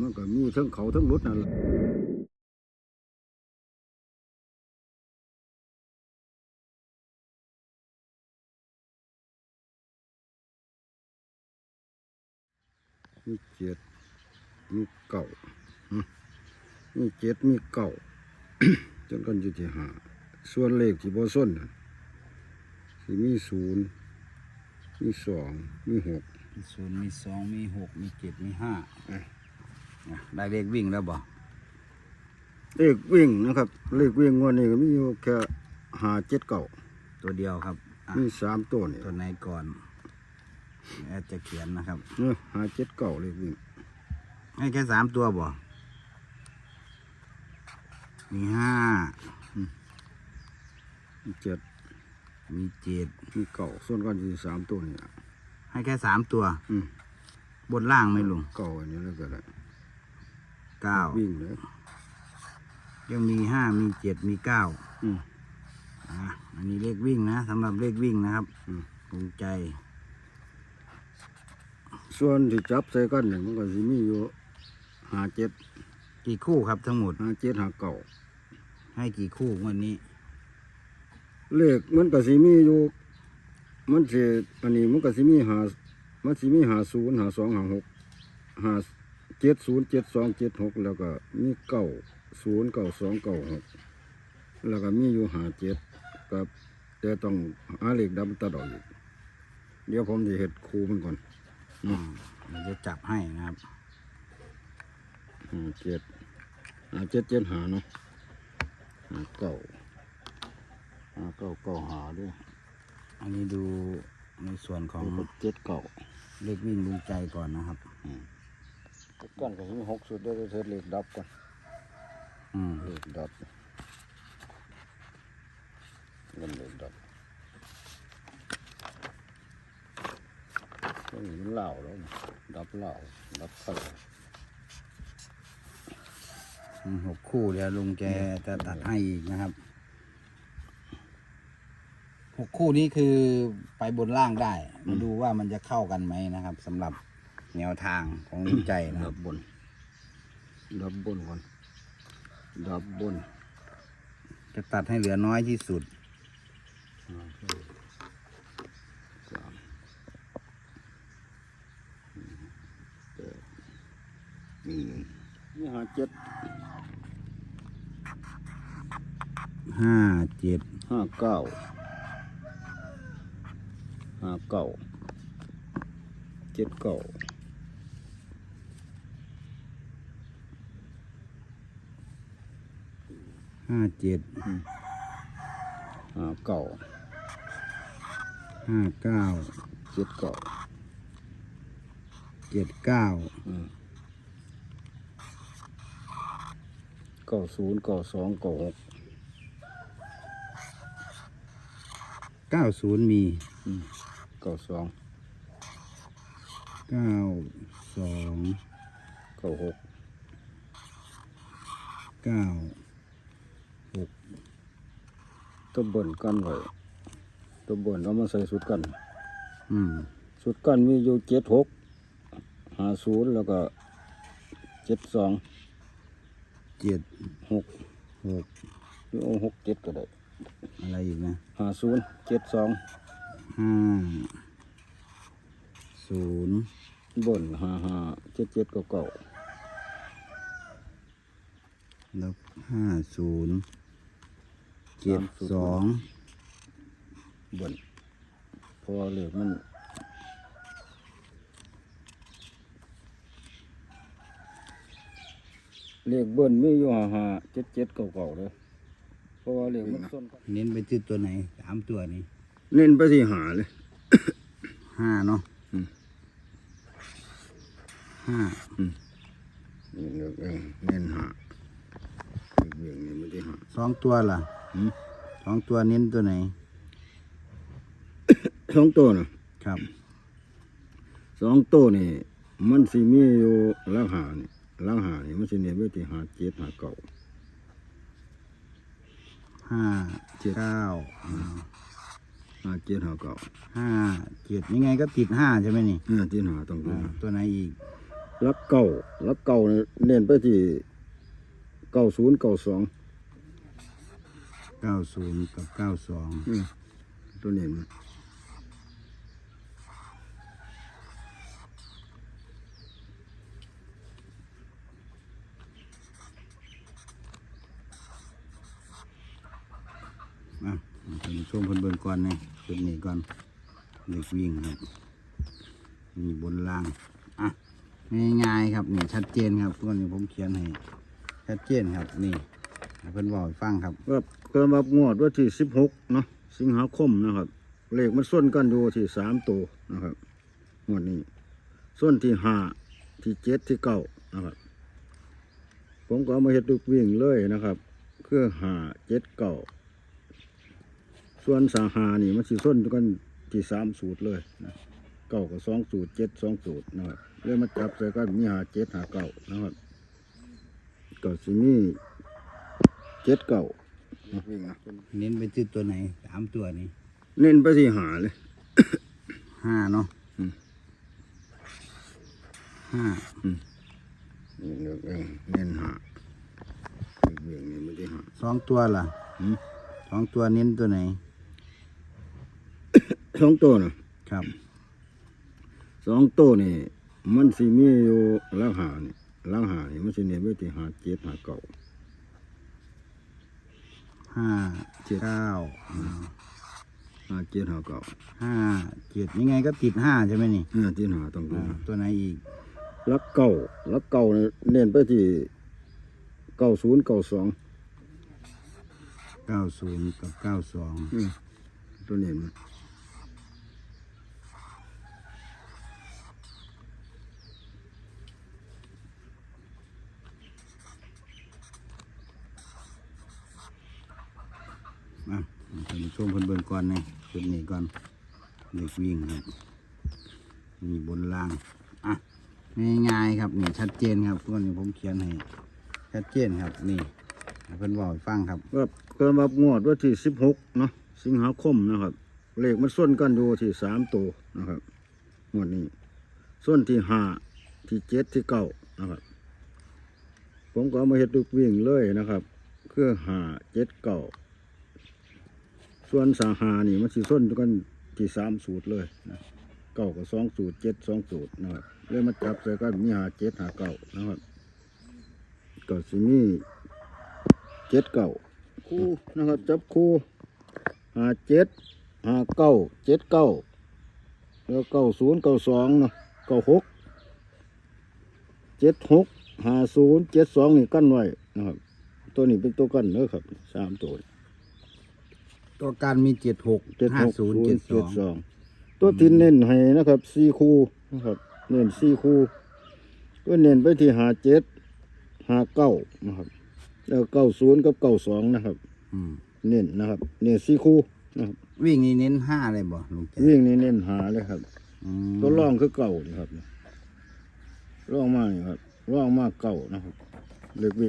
มันก็มีทั้งเขาทั้งรถนั่นแหละมีเจ็ดมีเก่ามีเจ็ดมีเก่าจนกันอยู่ที่หาส่วนเลขที่บ่ส้นน่ะสิมีศูนย์มีสองมีหกมีศูนย์มีสองมีหกมีเจ็ดมีห้า ได้เลขวิ่งแล้วบ่เลขวิ่งนะครับ เลขวิ่งงวันนี้ก็มีอยู่แค่หาเจ็ดเก่าตัวเดียวครับอะมีสามตัวนี่ตัวไหนก่อนแอดจะเขียนนะครับเนอะหาเจ็ดเก่าเลขวิ่งให้แค่สามตัวบ่มีห้ามีเจ็ดมีเจ็ดมีเก่าส่วนกันที่สามตัวนี่ล่ะให้แค่สามตัว อืมบนล่างไหม่ลุงเก่าอันนี้แล้วก็ได้ เก้าวิ่งเลยยังมีห้ามีเจ็ดมีเก้าอืมอะอันนี้เลขวิ่งนะสำหรับเลขวิ่งนะครับอืมภูมิใจ ส่วนที่จับใส่กันเนี่ยมันก็สิมีอยู่หาเจ็ดกี่คู่ครับทั้งหมด หาเจ็ดหาเก่าให้กี่คู่วันนี้ เลขมันก็สิมีอยู่มันสิอันนี้มันก็สิมีหามันสิมีหาศูนย์หาสองหาหกหา เจ็ดศูนย์เจ็ดสองเจ็ดหกแล้วก็มีเก้าศูนย์เก้าสองเก้าหกแล้วก็มีอยู่หาเจ็ดกับแต่ต้องหาเลขดับตัดออกอีกเดี๋ยวผมจะเห็ดครูมันก่อนอืมเดี๋ยวจะจับให้นะครับหาเจ็ดหาเจ็ดเจ็ดหาเนาะหาเก้าหาเก้าเก้าหาด้วยอันนี้ดูในส่วนของแล้วก็เจ็ดเก้าเลขวิ่งดูใจก่อนนะครับ ก่อนก็มีหกสุดได้เสร็จเลขดับก่อนอืมเลขดับเงินเลขดับตรงนี้มันเหล่าแล้วนะดับเหล่าดับเข่าอืมหกคู่เดี๋ยวลุงแกจะตัดให้อีกนะครับหกคู่นี้คือไปบนล่างได้มาดูว่ามันจะเข้ากันไหมนะครับสำหรับ แนวทางของลุงใจนะคดัรับบบนดับบนก่อนดับบนจะตัดให้เหลือน้อยที่สุดห้าหกสามสี่แปดมีหนึ่งมีหาเจ็ดห้าเจ็ดห้าเก้าห้าเก้าเจ็ดเก้า ห้าเจ็ดห้าเก้าห้าเก้าเจ็ดเก้าเจ็ดเก้าอืมเก้าศูนย์เก้าสองเก้าหกเก้าศูนย์มีเก้าสองเก้าสองเก้าหกเก้า ตัวเบิ่นกันไว้ตัวเบิ่นเอามาใส่สุดกัน อืม สุดกันมีอยู่เจ็ดหกห้าศูนย์แล้วก็เจ็ดสองเจ็ดหกหกหรือเอาหกเจ็ดก็ได้ อะไรอีกนะห้าศูนย์เจ็ดสองห้าศูนย์บนห้าห้าเจ็ดเจ็ดเก้าเก้าแล้วห้าศูนย์เจ็ดสองบนเพอเลขมันเลขเบิ้ลมีอยู่ห้าห้าเจ็ดเจ็ดเก้าเก้าเลยเพราะว่าเลขมันส้นกันเน้นไปที่ตัวไหนสามตัวนี้ เน้นไปที่หาเลยห้าเนาะอืมห้านี่เลขเองเน้นหาเลขเบี่ยงนี่ไม่ได้หาสองตัวล่ะอืม สองตัวเน้นตัวไหนสองตัวนะครับสองตัวนี่มันสิมีอยู่ลังหานี่ลังหานี่มันสิเน้นไปที่หาเจ็ดหาเก้าห้าเจ็ดเก้าหาเจ็ดหาเก้าห้าเจ็ดยังไงก็ติดห้าใช่ไหมนี่เนี่ยที่หาต้องดูอ่าตัวไหนอีกลักเก่าลักเก่าเนี่ยเน้นไปที่เก้าศูนย์เก้าสอง เก้าศูนย์กับเก้าสองตัวเน้นมันอะเป็นช่วงเพิ่นเบิ่งก่อนนี่จุดนี้ก่อนเด็กวิ่งครับนี่บนล่างอะง่ายๆครับนี่ชัดเจนครับตัวนี้ผมเขียนให้ชัดเจนครับนี่ให้เพิ่นบอกให้ฟังครับ ก็เกิดมางวดว่าที่สิบหกเนาะสิงหาคมนะครับ เลขมันส้นกันอยู่ที่สามตัวนะครับงวดนี้ส้นที่ห้าที่เจ็ดที่เก้านะครับ ผมก็เอามาเฮ็ดลูกวิ่งเลยนะครับคือห้าเจ็ดเก้าส่วนสาหานี่มันสิส้นกันที่สามสูตรเลยนะเก้ากับสองสูตรเจ็ดสองสูตรนะครับเลยมาจับใส่กันมีหาเจ็ดหาเก้านะครับก็สิมีเจ็ดเก้า วิ่งนะเน้นไปที่ตัวไหนสามตัวนี้ เน้นไปที่หาเลยห้าเนาะอืมห้านี่เลือกเองเน้นหาเบี่ยงนี่ไม่ได้หาสองตัวล่ะอืมสองตัวเน้นตัวไหนสองตัวนะครับสองตัวนี่มันสิมีอยู่ลักหานี่ลักหานี่มันสิเน้นไปที่หาเจ็ดหาเก้า ห้าเจ็ดเก้าหาเจ็ดหาเก้าห้าเจ็ดยังไงก็ติดห้าใช่ไหมนี่ห้าเจ็ดหาต้องดูอ่าตัวไหนอีกลักเก้าลักเก้านี่เน้นไปที่เก้าศูนย์เก้าสองเก้าศูนย์กับเก้าสองตัวเน้นมัน อะเป็น ช่วงเพิ่นเบิ่งก่อนนี่จุดนี้ก่อนเด็กวิ่งครับนี่บนล่างอะง่ายๆครับนี่ชัดเจนครับตัวนี้ผมเขียนให้ชัดเจนครับนี่เพิ่นบอกฟังครับก็เกิดมางวดว่าที่สิบหกเนาะสิงหาคมนะครับ เลขมันส้นกันอยู่ที่สามตัวนะครับงวดนี้ส้นที่ห้าที่เจ็ดที่เก้านะครับ ผมก็เอามาเฮ็ดลูกวิ่งเลยนะครับ คือห้าเจ็ดเก้า ส่วนสาหานี่มันสิส้นกันที่สามสูตรเลยนะเก้ากับสองสูตรเจ็ดสองสูตรนะครับเลยมาจับใส่กันมีหาเจ็ดหาเก้านะครับก็สิมีเจ็ดเก้าคู่นะครับจับคู่หาเจ็ดหาเก้าเจ็ดเก้าแล้วเก้าศูนย์เก้าสองเนาะเก้าหกเจ็ดหกหาศูนย์เจ็ดสองนี่กั้นไว้นะครับตัวนี้เป็นตัวกั้นเนอะครับสามตัว ตัวการมีเจ็ดหกเจ็ดห้าหกศูนย์เจ็ดสองสองตัวที่เน้นให้นะครับสี่คู่นะครับเน้นสี่คู่ตัวเน้นไปที่หาเจ็ดหาเก้านะครับแล้วเก้าศูนย์กับเก้าสองนะครับ อืมเน้นนะครับเน้นสี่คู่นะครับวิ่งนี่เน้นห้าเลยบ่ลุงแจ๊วิ่งนี่เน้นหาเลยครับ อืมตัวร่องคือเก่านี่ครับร่องมากนี่ครับร่องมากเก่านะครับเล็กวิ่ง